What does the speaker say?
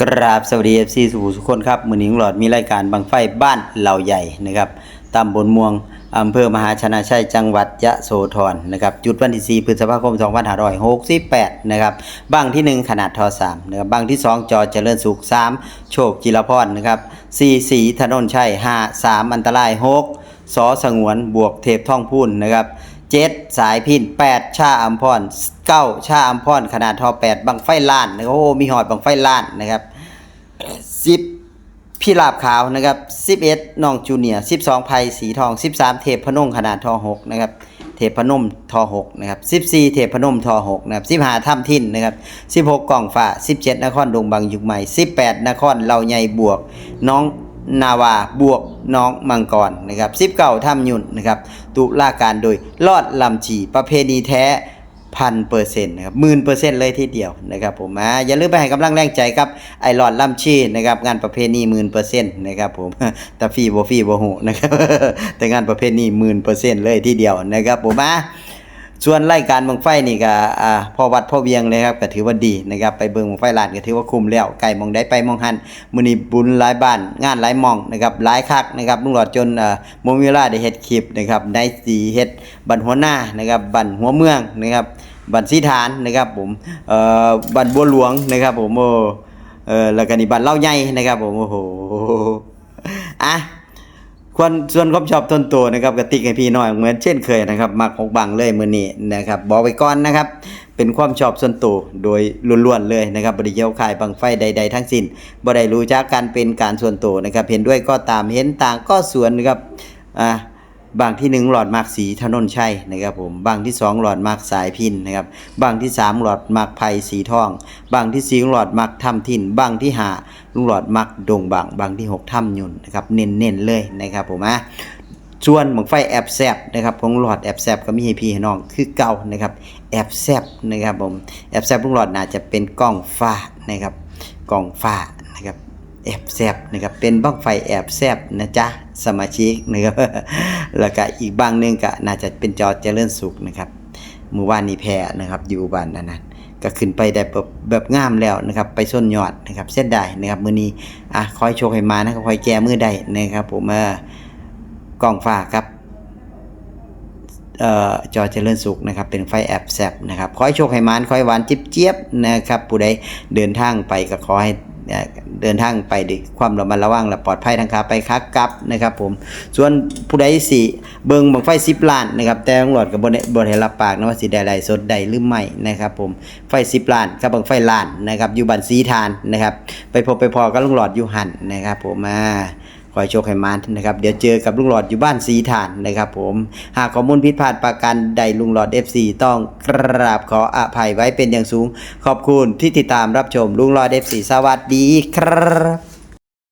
กราบสวัสดีเอฟซีสุขุสุขคนครับ มือนี้งหลอดมีรายการบังไฟบ้านเหล่าใหญ่นะครับตำบลม่วงอำเภอมหาชนะชัยจังหวัดยะโสธรนะครับจุดวันที่4พฤษภาคม 2568 นะครับบ้างทีหนึ่1 ขนาดทอ3นะครับบ้างที่ 2 จอเจริญสุข 3 โชคจิรพรนะครับ4สีถนนชัย 5 3 อันตราย 6สอสงวนบวกเทพท่องพูนนะครับ เจ็ดสายพินแปดชาอัมพรเก้าชาอัมพร ขนาดทอแปดบังไฟล้านนะครับโอ้มีหอดบังไฟล้านนะครับสิบพี่ลาบขาวนะครับสิบเอ็ดน้องจูเนียสิบสองไผ่สีทองสิบสามเทพพนงขนาดทอหกนะครับเทพพนมทอหกนะครับสิบสี่เทพพนมทอหกนะครับสิบห้าถ้ำทินนะครับสิบหกกล่องฝ่าสิบเจ็ดนครดงบางยุคใหม่สิบแปดนครเหล่าใหญ่บวก น้อง นาวาบวกน้องมังกรนะครับสิบเก้าถ้ำยุ่นนะครับตุลาการโดยลอดลำจีประเพณีแท้พันเปอร์เซ็นต์นะครับหมื่นเปอร์เซ็นต์เลยทีเดียวนะครับผมอ่าอย่าลืมไปให้กำลังแรงใจครับไอหลอดลำชีนะครับงานประเพณีหมื่นเปอร์เซ็นต์นะครับผมแต่ฟีบ่ฟีบ่หูนะครับแต่งานประเพณีหมื่นเปอร์เซ็นต์เลยทีเดียวนะครับผมอ่า ส่วนรายการบังไฟนี่ก็อ่าพอวัดพอเวียงเลยครับก็ถือว่าดีนะครับไปเบิ่งบังไฟลานก็ถือว่าคุ้มแล้วไก่มองได้ไปมองหันมื้อนี้บุญหลายบ้านงานหลายมองนะครับหลายคักนะครับลุงหลอดจนเอ่อบ่มีเวลาได้เฮ็ดคลิปนะครับได้สีเฮ็ดบันหัวหน้านะครับบันหัวเมืองนะครับบันสีฐานนะครับผมเอ่อบันบัวหลวงนะครับผมโอ้เออแล้วก็นี่บันเล่าใหญ่นะครับผมโอ้โหอะ ควรส่วนความชอบทนตัวนะครับกติกให้พี่น้อยเหมือนเช่นเคยนะครับมักหกบังเลยมือนี้นะครับบอกไว้ก่อนนะครับ เป็นความชอบส่วนตัวโดยล้วนๆเลยนะครับบริเกี่ยวข่ายบังไฟใด ๆ ทั้งสิ้นบ่ได้รู้จักการเป็นการส่วนตัวนะครับ เห็นด้วยก็ตามเห็นต่างก็สวนนะครับอ่า บางที่หนึ่งหลอดมากสีถนนชัยนะครับผมบางที่สองหลอดมากสายพินนะครับบางที่สามหลอดมากไผ่สีทอง บางที่สี่หลอดมักถ้ำทินบางที่ห้าลุงหลอดมักดงบาง บางที่หกถ้ำยุนนะครับเน้นๆเลยนะครับผมอะส่วนหมองไฟแอบแซบนะครับของหลอดแอบแซบก็มีให้พี่ให้น้องคือเก่านะครับแอบแซบนะครับผมแอบแซบลุงหลอดน่าจะเป็นกล้องฟ้านะครับกล้องฟ้านะครับ แอบแซบนะครับเป็นบ้างไฟแอบแซบนะจ๊ะสมาชิกนะครับแล้วก็อีกบางหนึงก็น่าจะเป็นจอเจริญสุขนะครับเมื่อวานนี้แพ้นะครับอยู่บ้านนั้นนะก็ขึ้นไปได้แบบแบบงามแล้วนะครับ ไปส้นยอดนะครับ เส้นได้นะครับมือนี้อะคอยโชคให้มานะครับคอยแก้มือได้นะครับ ผมเออกล้องฟ้าครับเอ่อจอเจริญสุขนะครับ เป็นไฟแอบแซบนะครับขอให้โชคให้มานขอให้หวานจิ๊บเจี๊ยบนะครับผู้ใดเดินทางไปก็ขอให้ เดินทางไปด้วยความระมัดระวังและปลอดภัยทางขาไปคักกลับนะครับผมส่วนผู้ใดสิเบิงบังไฟสิบล้านนะครับแต่ตำรวจกับบนบนให้รับปากนะว่าสิได้ไลฟ์สดใดหรือไม่นะครับผมไฟสิบล้านกับบังไฟล้านนะครับอยู่บันสีทานนะครับไปพบไปพอกับลุงหลอดอยู่หันนะครับผมมา ขอโชคให้มานนะครับ เดี๋ยวเจอกับลุงหลอดอยู่บ้านสีฐานนะครับผม หากข้อมูลผิดพลาดประการใดลุงหลอด FC ต้องกราบขออภัยไว้เป็นอย่างสูง ขอบคุณที่ติดตามรับชมลุงหลอด FC สวัสดีครับ